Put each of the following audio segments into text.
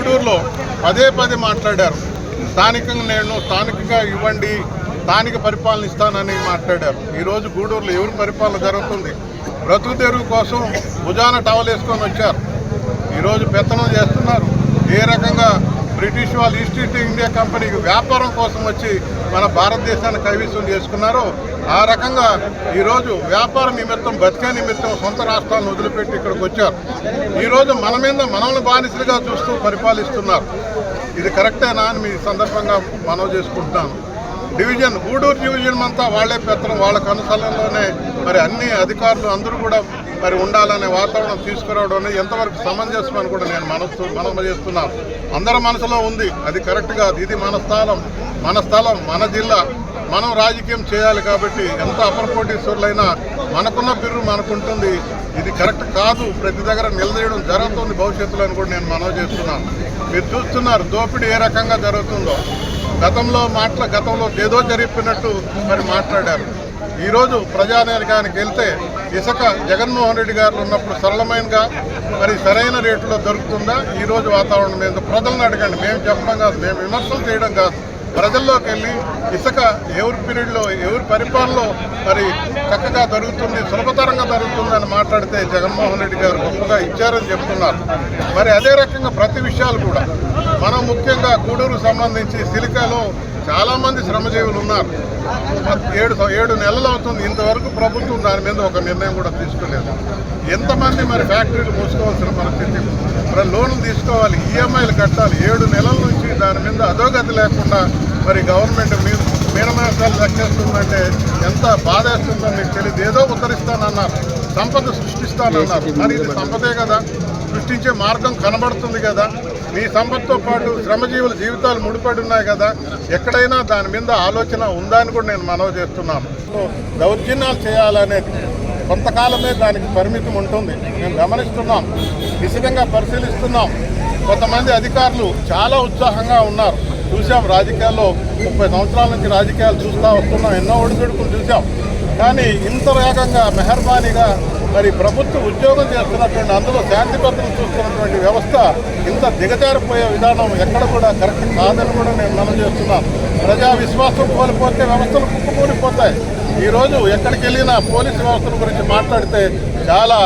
గూడూరులో పదే పదే మాట్లాడారు. స్థానికంగా నేను స్థానికంగా ఇవ్వండి స్థానిక పరిపాలన ఇస్తానని మాట్లాడారు. ఈరోజు గూడూరులో ఎవరి పరిపాలన జరుగుతుంది? బ్రతుకు తెరువు కోసం భుజాన టవల్ వేసుకొని వచ్చారు. ఈరోజు పెత్తనం చేస్తున్నారు. ఏ రకంగా బ్రిటిష్ వాళ్ళు ఈస్ట్ ఇండియా కంపెనీకి వ్యాపారం కోసం వచ్చి మన భారతదేశాన్ని కైవసం చేసుకున్నారో. ఆ రకంగా ఈరోజు వ్యాపార నిమిత్తం బతికే నిమిత్తం సొంత రాష్ట్రాలను వదిలిపెట్టి ఇక్కడికి వచ్చారు. ఈరోజు మన మీద మనల్ని బానిసలుగా చూస్తూ పరిపాలిస్తున్నారు. ఇది కరెక్టేనా అని మీ సందర్భంగా మనవి చేసుకుంటున్నాను. డివిజన్ గూడూరు డివిజన్ అంతా వాళ్ళే పెత్తనం. వాళ్ళ కనుసలంలోనే మరి అన్ని అధికారులు అందరూ కూడా మరి ఉండాలనే వాతావరణం తీసుకురావడం అనేది ఎంతవరకు సమంజసం అని కూడా నేను మనసు మనం చేస్తున్నాను. అందరి మనసులో ఉంది. అది కరెక్ట్ కాదు. ఇది మన స్థలం. మన స్థలం మన జిల్లా. మనం రాజకీయం చేయాలి కాబట్టి ఎంత అపరకోటీశ్వరులైనా మనకున్న బిర్రు మనకుంటుంది. ఇది కరెక్ట్ కాదు. ప్రతి దగ్గర నిలదీయడం జరుగుతుంది భవిష్యత్తులో అని కూడా నేను మనవి చేస్తున్నాను. మీరు చూస్తున్నారు దోపిడీ ఏ రకంగా జరుగుతుందో. గతంలో మాటల గతంలో ఏదో జరిపినట్టు మరి మాట్లాడారు. ఈరోజు ప్రజానేకానికి వెళ్తే ఇసుక జగన్మోహన్ రెడ్డి గారు ఉన్నప్పుడు సరళమైనగా మరి సరైన రేటులో దొరుకుతుందా? ఈరోజు వాతావరణం మీద ప్రజలను అడగండి. మేము చెప్పడం కాదు మేము విమర్శలు చేయడం కాదు. ప్రజల్లోకి వెళ్ళి ఇసుక ఎవరి పీరియడ్లో ఎవరి పరిపాలనలో మరి చక్కగా దొరుకుతుంది సులభతరంగా దొరుకుతుంది అని మాట్లాడితే జగన్మోహన్ రెడ్డి గారు గొప్పగా ఇచ్చారని చెప్తున్నారు. మరి అదే రకంగా ప్రతి విషయాలు కూడా. మనం ముఖ్యంగా గూడూరు సంబంధించి సిలికాలో చాలామంది శ్రమజీవులు ఉన్నారు. ఏడు ఏడు నెలలు అవుతుంది ఇంతవరకు ప్రభుత్వం దాని మీద ఒక నిర్ణయం కూడా తీసుకోలేదు. ఎంతమంది మరి ఫ్యాక్టరీలు మూసుకోవాల్సిన పరిస్థితి? మరి లోన్లు తీసుకోవాలి ఈఎంఐలు కట్టాలి ఏడు నెలల నుంచి దాని మీద అధోగతి లేకుండా మరి గవర్నమెంట్ మీద మీనమేషాలు లెక్కేస్తుందంటే ఎంత బాధేస్తుందో మీకు తెలియదు. ఏదో ఉత్తరిస్తానన్నారు సంపద సృష్టిస్తానన్నారు. మరి ఇది సంపదే కదా. సృష్టించే మార్గం కనబడుతుంది కదా. మీ సంపత్తో పాటు శ్రమజీవుల జీవితాలు ముడిపడి ఉన్నాయి కదా. ఎక్కడైనా దాని మీద ఆలోచన ఉందా అని కూడా నేను మనవి చేస్తున్నాను. సో దౌర్జన్యాలు చేయాలనేది కొంతకాలమే దానికి పరిమితం ఉంటుంది. మేము గమనిస్తున్నాం. నిశితంగా పరిశీలిస్తున్నాం. కొంతమంది అధికారులు చాలా ఉత్సాహంగా ఉన్నారు. చూసాం రాజకీయాల్లో ముప్పై సంవత్సరాల నుంచి రాజకీయాలు చూస్తూ వస్తున్నాం ఎన్నో ఒడిదుడుకులు చూసాం కానీ ఇంత వేగంగా మెహర్బానీగా మరి ప్రభుత్వ ఉద్యోగం చేస్తున్నటువంటి అందులో శాంతి భద్రతలు చూస్తున్నటువంటి వ్యవస్థ ఇంత దిగజారిపోయే విధానం ఎక్కడ కూడా కరెక్ట్ కాదని కూడా నేను మనం చేస్తున్నాను ప్రజా విశ్వాసం కోల్పోతే వ్యవస్థలు కుప్పకూలిపోతాయి. ఈరోజు ఎక్కడికి వెళ్ళినా పోలీసు వ్యవస్థల గురించి మాట్లాడితే చాలా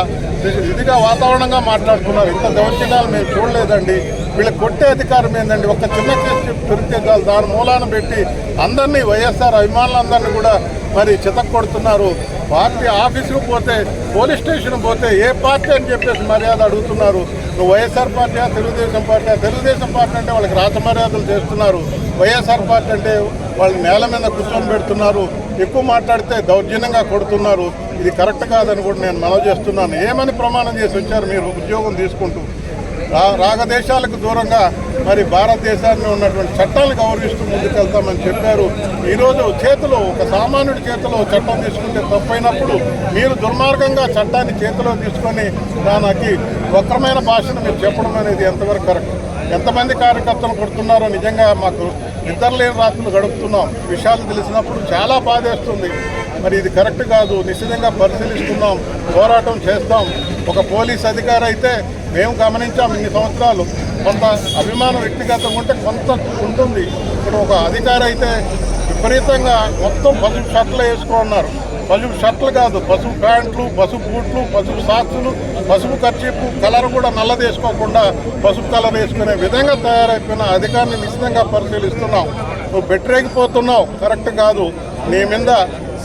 ఇదిగా వాతావరణంగా మాట్లాడుతున్నారు. ఇంత దౌర్జన్యాలు మేము చూడలేదండి. వీళ్ళు కొట్టే అధికారం ఏందండి? ఒక చిన్న కేసు పెరిగితే చాలు. దాని మూలాన పెట్టి అందరినీ వైఎస్ఆర్ అభిమానులందరినీ కూడా మరి చితక్ కొడుతున్నారు పార్టీ ఆఫీసుకు పోతే పోలీస్ స్టేషన్ పోతే ఏ పార్టీ అని చెప్పేసి మర్యాద అడుగుతున్నారు. నువ్వు వైఎస్ఆర్ పార్టీయా తెలుగుదేశం పార్టీ తెలుగుదేశం పార్టీ అంటే వాళ్ళకి రాత మర్యాదలు చేస్తున్నారు. వైఎస్ఆర్ పార్టీ అంటే వాళ్ళు నేల మీద కూర్చొని పెడుతున్నారు. ఎక్కువ మాట్లాడితే దౌర్జన్యంగా కొడుతున్నారు. ఇది కరెక్ట్ కాదని కూడా నేను మనవి చేస్తున్నాను. ఏమని ప్రమాణం చేసి వచ్చారు మీరు? ఉద్యోగం తీసుకుంటూ రా రాగదేశాలకు దూరంగా మరి భారతదేశాన్ని ఉన్నటువంటి చట్టాలను గౌరవిస్తూ ముందుకెళ్తామని చెప్పారు. ఈరోజు చేతిలో ఒక సామాన్యుడి చేతిలో చట్టం తీసుకుంటే తప్పైనప్పుడు మీరు దుర్మార్గంగా చట్టాన్ని చేతిలో తీసుకొని దానికి వక్రమైన భాషను మీరు చెప్పడం అనేది ఎంతవరకు కరెక్ట్? ఎంతమంది కార్యకర్తలు కొడుతున్నారో నిజంగా మాకు నిద్రలేని రాత్రులు గడుపుతున్నాం. విషయాలు తెలిసినప్పుడు చాలా బాధేస్తుంది. మరి ఇది కరెక్ట్ కాదు. నిశ్చితంగా పరిశీలిస్తున్నాం. పోరాటం చేస్తాం. ఒక పోలీస్ అధికారి అయితే మేము గమనించాం ఇన్ని సంవత్సరాలు. కొంత అభిమానం వ్యక్తిగతంగా ఉంటే కొంత ఉంటుంది. ఇప్పుడు ఒక అధికారి అయితే విపరీతంగా మొత్తం పసుపు షర్ట్లు వేసుకున్నారు పసుపు షర్ట్లు కాదు పసుపు ప్యాంట్లు పసుపు బూట్లు పసుపు సాక్సులు పసుపు ఖర్చీపు కలర్ కూడా నల్లది వేసుకోకుండా పసుపు కలర్ వేసుకునే విధంగా తయారైపోయిన అధికారిని నిశ్చితంగా పరిశీలిస్తున్నాం. నువ్వు బెటరేగిపోతున్నావు కరెక్ట్ కాదు. నీ మీద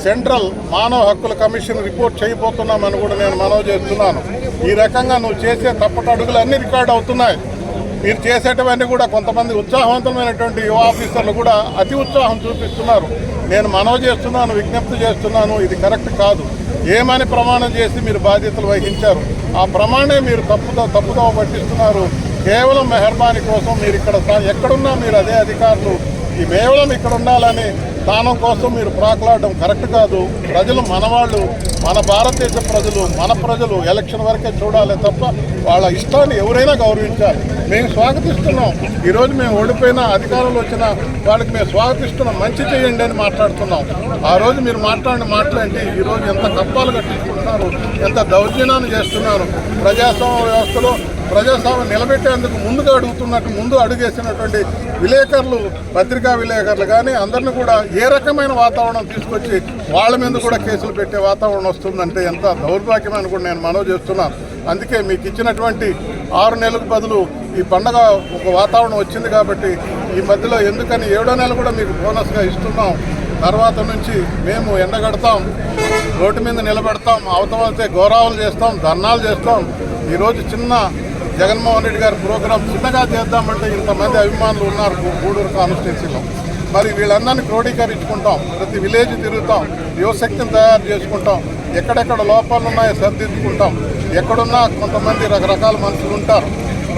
సెంట్రల్ మానవ హక్కుల కమిషన్ రిపోర్ట్ చేయబోతున్నామని కూడా నేను మనవి చేస్తున్నాను. ఈ రకంగా నువ్వు చేసే తప్పటి అడుగులు అన్ని రికార్డ్ అవుతున్నాయి. మీరు చేసేటవన్నీ కూడా కొంతమంది ఉత్సాహవంతమైనటువంటి యువ ఆఫీసర్లు కూడా అతి ఉత్సాహం చూపిస్తున్నారు. నేను మనవి చేస్తున్నాను విజ్ఞప్తి చేస్తున్నాను ఇది కరెక్ట్ కాదు. ఏమని ప్రమాణం చేసి మీరు బాధ్యతలు వహించారు? ఆ ప్రమాణే మీరు తప్పుదో తప్పుదో పట్టిస్తున్నారు. కేవలం మెహర్బానీ కోసం మీరు ఇక్కడ ఎక్కడున్నా మీరు అదే అధికారులు. ఈ కేవలం ఇక్కడ ఉండాలని స్థానం కోసం మీరు ప్రాకులాడడం కరెక్ట్ కాదు. ప్రజలు మనవాళ్ళు మన భారతదేశ ప్రజలు మన ప్రజలు ఎలక్షన్ వరకే చూడాలి తప్ప వాళ్ళ ఇష్టాన్ని ఎవరైనా గౌరవించాలి. మేము స్వాగతిస్తున్నాం. ఈరోజు మేము ఓడిపోయిన అధికారంలో వచ్చిన వాళ్ళకి మేము స్వాగతిస్తున్నాం. మంచి చేయండి అని మాట్లాడుతున్నాం. ఆ రోజు మీరు మాట్లాడిన మాట్లాడి ఈరోజు ఎంత కప్పాలు కట్టించుకుంటున్నారు? ఎంత దౌర్జన్యాన్ని చేస్తున్నారు? ప్రజాస్వామ్య వ్యవస్థలో ప్రజాస్వామ్యం నిలబెట్టేందుకు ముందుగా అడుగుతున్నట్టు ముందు అడుగేసినటువంటి విలేకరులు పత్రికా విలేకరులు కానీ అందరిని కూడా ఏ రకమైన వాతావరణం తీసుకొచ్చి వాళ్ళ మీద కూడా కేసులు పెట్టే వాతావరణం వస్తుందంటే ఎంత దౌర్భాగ్యమని కూడా నేను మనవి చేస్తున్నాను. అందుకే మీకు ఇచ్చినటువంటి ఆరు నెలలకు బదులు ఈ పండగ ఒక వాతావరణం వచ్చింది కాబట్టి ఈ మధ్యలో ఎందుకని ఏడో నెల కూడా మీకు బోనస్గా ఇస్తున్నాం. తర్వాత నుంచి మేము ఎండగడతాం రోడ్డు మీద నిలబెడతాం అవతవతే గౌరవాలు చేస్తాం ధర్నాలు చేస్తాం. ఈరోజు చిన్న జగన్మోహన్ రెడ్డి గారి ప్రోగ్రాం చిన్నగా చేద్దామంటే ఇంతమంది అభిమానులు ఉన్నారు గూడూరు కాన్స్టిట్యున్సీలో. మరి వీళ్ళందరినీ క్రోడీకరించుకుంటాం ప్రతి విలేజ్ తిరుగుతాం యువశక్తిని తయారు చేసుకుంటాం ఎక్కడెక్కడ లోపాలు ఉన్నాయో సరిదిద్దుకుంటాం. ఎక్కడున్నా కొంతమంది రకరకాల మనుషులు ఉంటారు.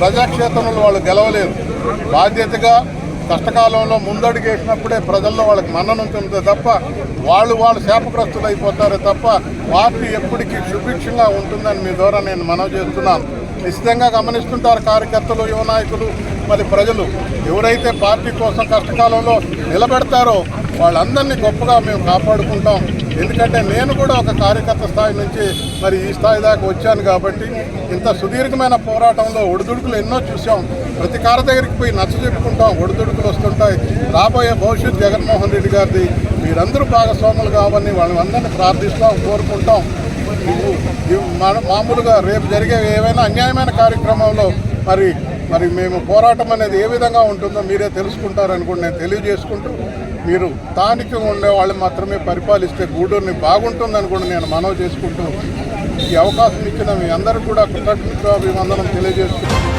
ప్రజాక్షేత్రంలో వాళ్ళు గెలవలేరు. బాధ్యతగా కష్టకాలంలో ముందడుగేసినప్పుడే ప్రజల్లో వాళ్ళకి మన్ననుంటుంది తప్ప వాళ్ళు వాళ్ళు శాపగ్రస్తులు అయిపోతారే తప్ప పార్టీ ఎప్పటికీ సుభిక్షంగా ఉంటుందని మీ ద్వారా నేను మనవి చేస్తున్నాను. నిశ్చితంగా గమనిస్తుంటారు కార్యకర్తలు యువ నాయకులు మరి ప్రజలు. ఎవరైతే పార్టీ కోసం కష్టకాలంలో నిలబెడతారో వాళ్ళందరినీ గొప్పగా మేము కాపాడుకుంటాం. ఎందుకంటే నేను కూడా ఒక కార్యకర్త స్థాయి నుంచి మరి ఈ స్థాయి దాకా వచ్చాను కాబట్టి ఇంత సుదీర్ఘమైన పోరాటంలో ఒడిదుడుకులు ఎన్నో చూసాం ప్రతికార దగ్గరికి పోయి నచ్చ చెప్పుకుంటాం ఒడిదుడుకులు వస్తుంటాయి. రాబోయే భవిష్యత్ జగన్మోహన్ రెడ్డి గారిది మీరందరూ భాగస్వాములు కావాలని వాళ్ళందరినీ ప్రార్థిస్తాం కోరుకుంటాం. మామూలుగా రేపు జరిగే ఏవైనా అన్యాయమైన కార్యక్రమంలో మరి మరి మేము పోరాటం అనేది ఏ విధంగా ఉంటుందో మీరే తెలుసుకుంటారని కూడా నేను తెలియజేసుకుంటూ మీరు స్థానికంగా ఉండే వాళ్ళు మాత్రమే పరిపాలిస్తే గూడూరుని బాగుంటుందని కూడా నేను మనవి చేసుకుంటూ ఈ అవకాశం ఇచ్చిన మీ అందరికీ కూడా కృతజ్ఞత అభివందనం తెలియజేస్తున్నాను.